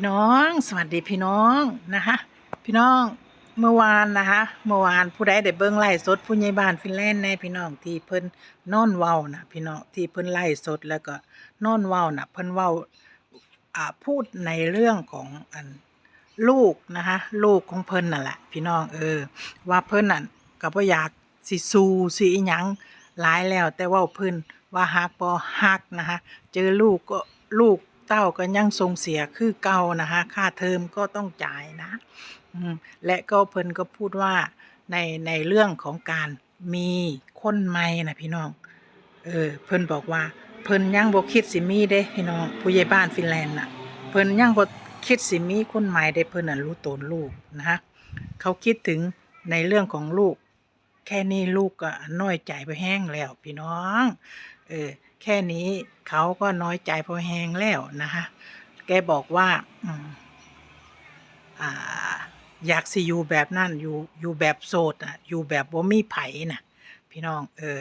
พี่น้องสวัสดีพี่น้องนะคะ พี่น้องเมื่อวานนะคะเมื่อวานผู้ใดได้เบิ้งไล่สดผู้ใหญ่บ้านฟินแลนด์แน่พี่น้องที่เพิ่นนอนเว้านะพี่น้องที่เพิ่นไล่สดแล้วก็นอนเว้านะเพิ่นเว้าอ่าพูดในเรื่องของอันลูกนะคะลูกของเพิ่นนั่นแหละพี่น้องเออ ว่าเพิ่นนั่นก็บ่อยากสิสู้สิหยังหลายแล้ว แต่ว่าเพิ่นว่าฮักบ่ฮักนะคะเจอลูกก็ลูก เต้าก็ยังทรงเสียคือเก่านะคะค่าเทอมก็ต้องจ่ายนะและก็เพิ่นก็พูดว่าในในเรื่องของการมีคนใหม่นะพี่น้อง เออเพิ่นบอกว่าเพิ่นยังบ่คิดสิมีเด้พี่น้องผู้ใหญ่บ้านฟินแลนด์น่ะเพิ่นยังบ่คิดสิมีคนใหม่เด้เพิ่นน่ะรู้ตนลูกนะฮะเขาคิดถึงในเรื่องของลูก แค่นี้ลูกก็น้อยใจไปแห้งแล้วพี่น้อง เออ แค่นี้เขาก็น้อยใจพอแห้งแล้วนะคะแกบอกว่าอืมอ่า อยากสิอยู่แบบนั่นอยู่อยู่แบบโสดอะ อยู่แบบบ่มีไผ่น่ะพี่น้อง เออ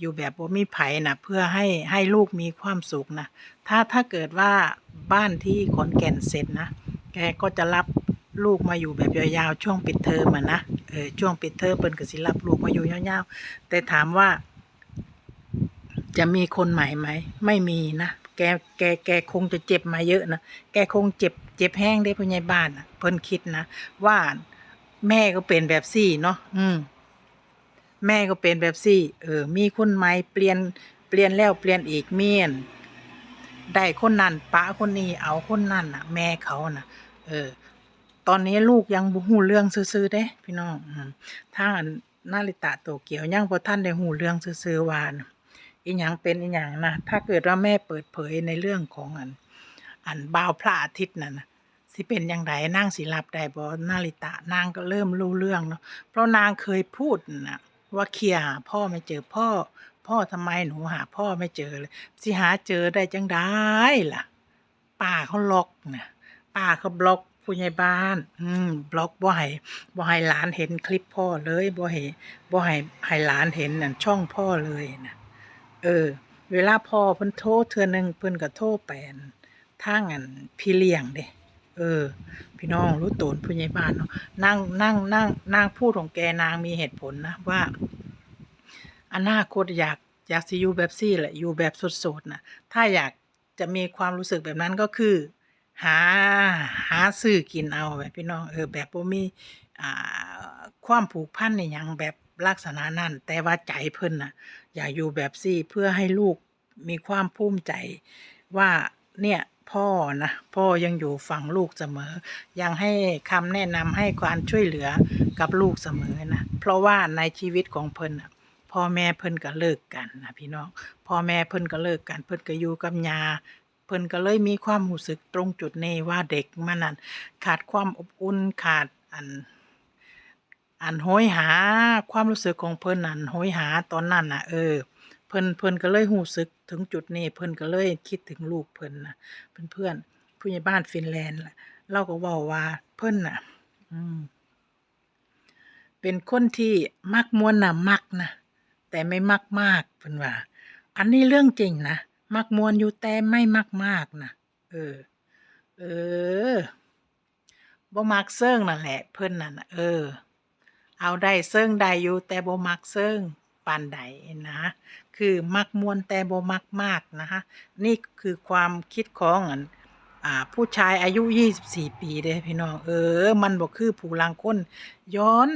อยู่แบบบ่มีไผ่น่ะเพื่อให้ให้ลูกมีความสุขนะถ้าถ้าเกิดว่าบ้านที่ขอนแก่นเสร็จนะแกก็จะรับ ลูกมาอยู่แบบยาวๆช่วงปิดเทอมอะนะเออช่วงปิดเทอมเปิ้นก็สิรับลูกมาอยู่ยาวๆแต่ถามว่า จะมีคนใหม่ไหมไม่มีนะแกแกแกคงจะเจ็บมาเยอะนะแกคงเจ็บเจ็บแห้งได้ผู้ใหญ่บ้านนะเพิ่นคิดนะว่าแม่ก็เป็นแบบซี่เนาะอืมแม่ก็เป็นแบบซี่ เออ มีคนใหม่เปลี่ยนเปลี่ยนแล้วเปลี่ยนอีกเมียนได้คนนั้นปะคนนี้เอาคนนั้นน่ะ แม่เขาน่ะ เออ ตอนนี้ลูกยังบ่ฮู้เรื่องซื่อๆเด้พี่น้องทางอันนาริตะโตเกียวยังบ่ทันได้ฮู้เรื่องซื่อๆว่านอีหยังเป็นอีหยังนะถ้าเกิดว่าแม่เปิดเผยในเรื่องของอัน อันบ่าวพระอาทิตย์นั่นนะสิเป็นอย่างไรนางสิรับได้บ่นาริตะนางก็เริ่มรู้เรื่องเนาะเพราะนางเคยพูดนะว่าเคลียร์หาพ่อไม่เจอพ่อ พ่อทำไมหนูหาพ่อไม่เจอเลยสิหาเจอได้จังได้ล่ะป้าเขาล็อกนะป้าเขาบล็อก ผู้ใหญ่บ้าน อืมบล็อกบ่ให้บ่ให้หลานเห็นคลิปพ่อเลยบ่ให้บ่ให้ให้หลานเห็นนั่นช่องพ่อเลยนะเออ เวลาพ่อเพิ่นโทรเทื่อหนึงเพิ่นก็โทรไปนทางอันพี่เลี้ยงเด้เออ พี่น้องรู้ตนผู้ใหญ่บ้านเนาะนั่งนั่งนั่งนางพูดของแกนางมีเหตุผลนะว่าอนาคตอยากอยากสิอยู่แบบซี่แหละอยู่แบบสดๆนะถ้าอยากจะมีความรู้สึกแบบนั้นก็คือ หาหา ซื้อกินเอาแบบพี่น้องเออแบบบ่มีอ่าความผูกพันในหยังแบบลักษณะนั้น แต่ว่าใจเพิ่นน่ะ อยากอยู่แบบซี่เพื่อให้ลูกมีความภูมิใจว่าเนี่ยพ่อนะพ่อยังอยู่ฝั่งลูกเสมอ ยังให้คำแนะนำให้ความช่วยเหลือกับลูกเสมอนะเพราะว่าในชีวิตของเพิ่นน่ะพ่อแม่เพิ่นก็เลิกกันนะพี่น้องพ่อแม่เพิ่นก็เลิกกัน เพิ่นก็อยู่กับยา เพิ่นก็เลยมีความรู้สึกตรงจุดนี้ว่าเด็กมันนั่นขาดความอบอุ่นขาดอัน อันโหยหาความรู้สึกของเพิ่นนั่นโหยหาตอนนั้นน่ะ เออ เพิ่นเพิ่นก็เลยรู้สึกถึงจุดนี้เพิ่นก็เลยคิดถึงลูกเพิ่นน่ะเพื่อนๆผู้ใหญ่บ้านฟินแลนด์ล่ะเราก็เว้าว่าเพิ่นน่ะ อืมเป็นคนที่มักมวนน่ะมักนะแต่ไม่มักมากเพิ่นว่า อันนี้เรื่องจริงนะ มักม่วนอยู่แต่ไม่มักมากนะเออ เออบ่มักเซิงนั่นแหละ เพิ่นนั่นน่ะ เออ เอาได้เซิงได้อยู่แต่บ่มักเซิงปานใดนะ คือมักมวนแต่บ่มักมากนะคะนี่คือความคิดของอันอ่าผู้ชายอายุ 24 ปีเด้พี่น้อง เออ มันบ่คือผู้ลางคนย้อน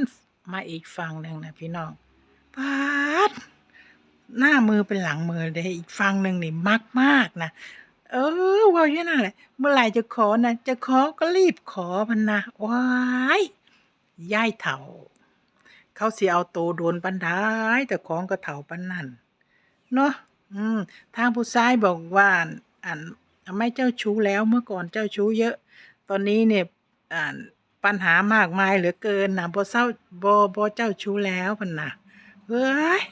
มาอีกฝั่งหนึ่งนะพี่น้องปาด หน้ามือเป็นหลังมือเด้อีกฝั่งหนึ่งนี่มักมากนะเออว่าอยู่นั่นแหละ เมื่อไหร่จะขอนะจะขอก็รีบขอมันนะว้ายยายเฒ่า เขาเสิเอาโตโดนปานใดแต่ของก็เฒ่าปานนั้นเนาะอืมทางผู้ชายบอกว่าอันไม่เจ้าชู้แล้วเมื่อก่อนเจ้าชู้เยอะ ตอนนี้เนี่ยอ่านปัญหามากมายเหลือเกินนะบ่เศร้าบ่บ่เจ้าชู้แล้วพันนะเฮ้ย